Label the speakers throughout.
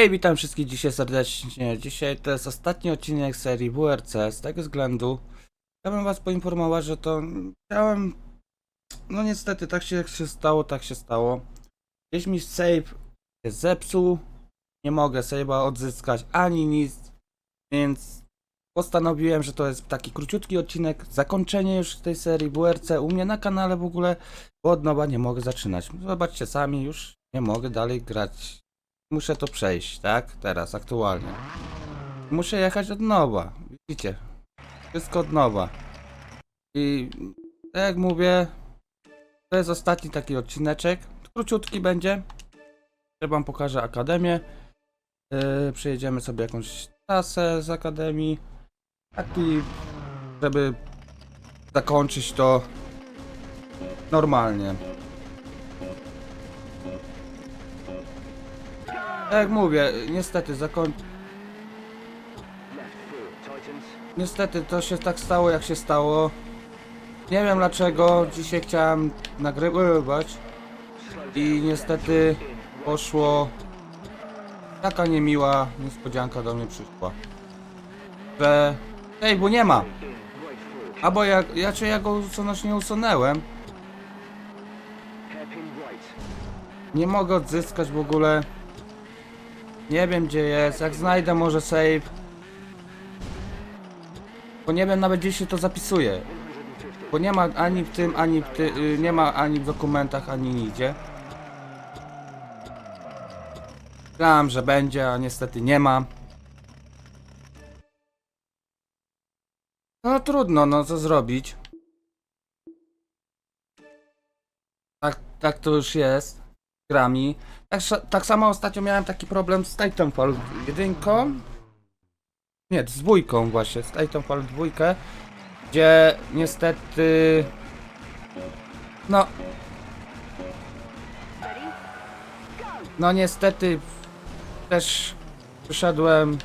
Speaker 1: Hej, witam wszystkich dzisiaj serdecznie. Dzisiaj to jest ostatni odcinek serii WRC. Z tego względu chciałbym was poinformować, że to chciałem... No niestety, tak się, się stało, tak się stało. Gdzieś mi save się zepsuł. Nie mogę save'a odzyskać ani nic. Więc postanowiłem, że to jest taki króciutki odcinek. Zakończenie już tej serii WRC u mnie na kanale w ogóle. Bo od nowa nie mogę zaczynać. Zobaczcie sami, już nie mogę dalej grać muszę to przejść, tak? Teraz, aktualnie. Muszę jechać od nowa. Widzicie? Wszystko od nowa. I tak jak mówię, to jest ostatni taki odcineczek. Króciutki będzie. Ja wam pokażę akademię. Yy, przejedziemy sobie jakąś trasę z akademii. Taki, żeby zakończyć to normalnie. Tak jak mówię, niestety zakoń... Niestety to się tak stało jak się stało. Nie wiem dlaczego, dzisiaj chciałem nagrywać i niestety poszło taka niemiła niespodzianka do mnie przyszła. Że... Ej, bo nie ma! Albo ja, ja czy ja go usunąć nie usunęłem. Nie mogę odzyskać w ogóle. Nie wiem gdzie jest, jak znajdę może save. Bo nie wiem nawet gdzie się to zapisuje. Bo nie ma ani w tym, ani w ty, y, nie ma ani w dokumentach, ani nigdzie. Myślałem, że będzie, a niestety nie ma. No trudno, no co zrobić. Tak, tak to już jest. Grami. Tak, tak samo ostatnio miałem taki problem z Titanfall 1. Nie, z dwójką właśnie, z Titanfall 2, gdzie niestety... No... No niestety też przyszedłem,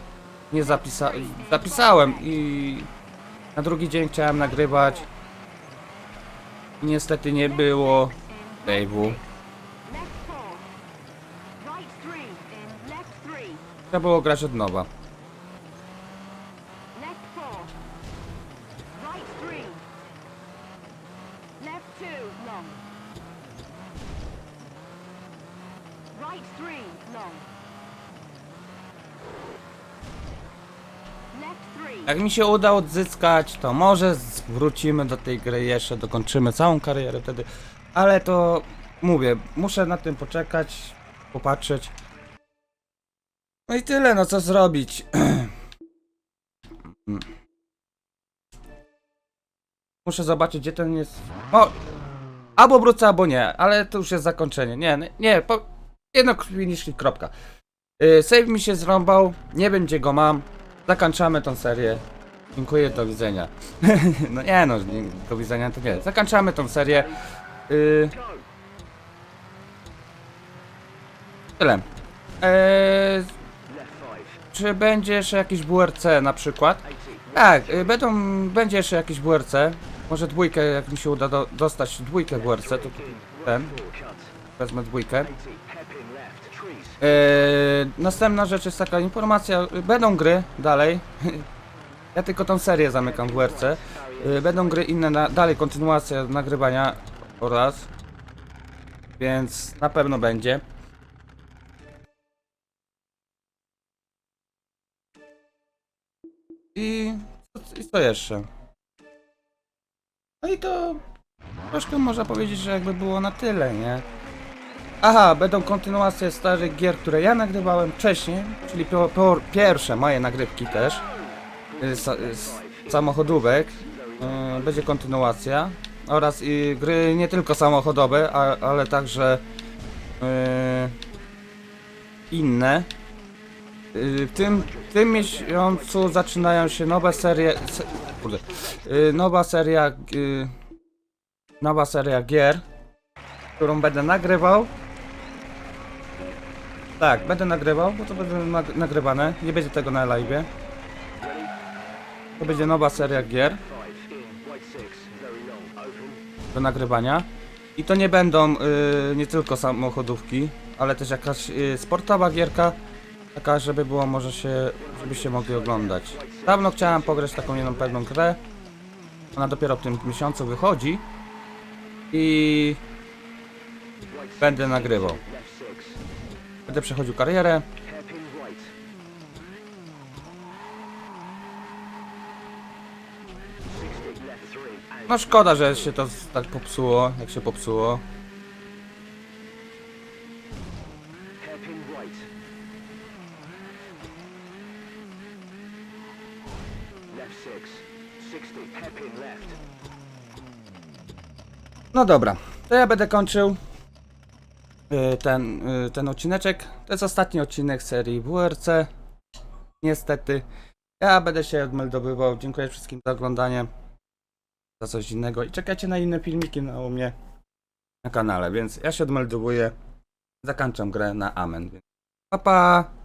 Speaker 1: nie zapisa zapisałem i na drugi dzień chciałem nagrywać. I niestety nie było save'u. Trzeba było grać od nowa. Jak mi się uda odzyskać, to może wrócimy do tej gry jeszcze, dokończymy całą karierę wtedy. Ale to mówię, muszę na tym poczekać, popatrzeć. No i tyle, no co zrobić. Muszę zobaczyć, gdzie ten jest. O! Albo wrócę, albo nie, ale to już jest zakończenie. Nie, nie, po... jedno kliniczki, kropka. Yy, save mi się zrąbał, nie gdzie go mam. Zakończamy tą serię. Dziękuję, do widzenia. no nie no, nie, do widzenia to nie. Zakończamy tą serię. Yy... Tyle. Eee, czy będzie jeszcze jakiś WRC na przykład? Tak, y, będą, będzie jeszcze jakiś WRC. Może dwójkę, jak mi się uda do, dostać dwójkę WRC, to ten. Wezmę dwójkę. Eee, następna rzecz jest taka informacja, y, będą gry dalej. Ja tylko tą serię zamykam w WRC. Y, Będą gry inne, na, dalej kontynuacja nagrywania oraz. Więc na pewno będzie. I co, i co jeszcze? No i to troszkę można powiedzieć, że jakby było na tyle, nie? Aha, będą kontynuacje starych gier, które ja nagrywałem wcześniej, czyli pierwsze moje nagrywki też, y, sa, y, z samochodówek, y, będzie kontynuacja oraz i gry nie tylko samochodowe, a, ale także y, inne. Y, W tym, w tym miesiącu zaczynają się nowe serie, se, kurde, y, nowa seria, y, nowa seria gier, którą będę nagrywał. Tak, będę nagrywał, bo to będzie nag nagrywane, nie będzie tego na live. To będzie nowa seria gier do nagrywania. I to nie będą y, nie tylko samochodówki, ale też jakaś y, sportowa gierka Taka, żeby było może się, żebyście mogli oglądać. Dawno chciałem pograć taką jedną pewną grę. Ona dopiero w tym miesiącu wychodzi. I będę nagrywał. Będę przechodził karierę. No szkoda, że się to tak popsuło, jak się popsuło. No dobra, to ja będę kończył y, ten, y, ten odcineczek. To jest ostatni odcinek serii WRC. Niestety. Ja będę się odmeldowywał. Dziękuję wszystkim za oglądanie. Za coś innego. I czekajcie na inne filmiki na u mnie na kanale. Więc ja się odmeldowuję. Zakończam grę na Amen. Pa pa!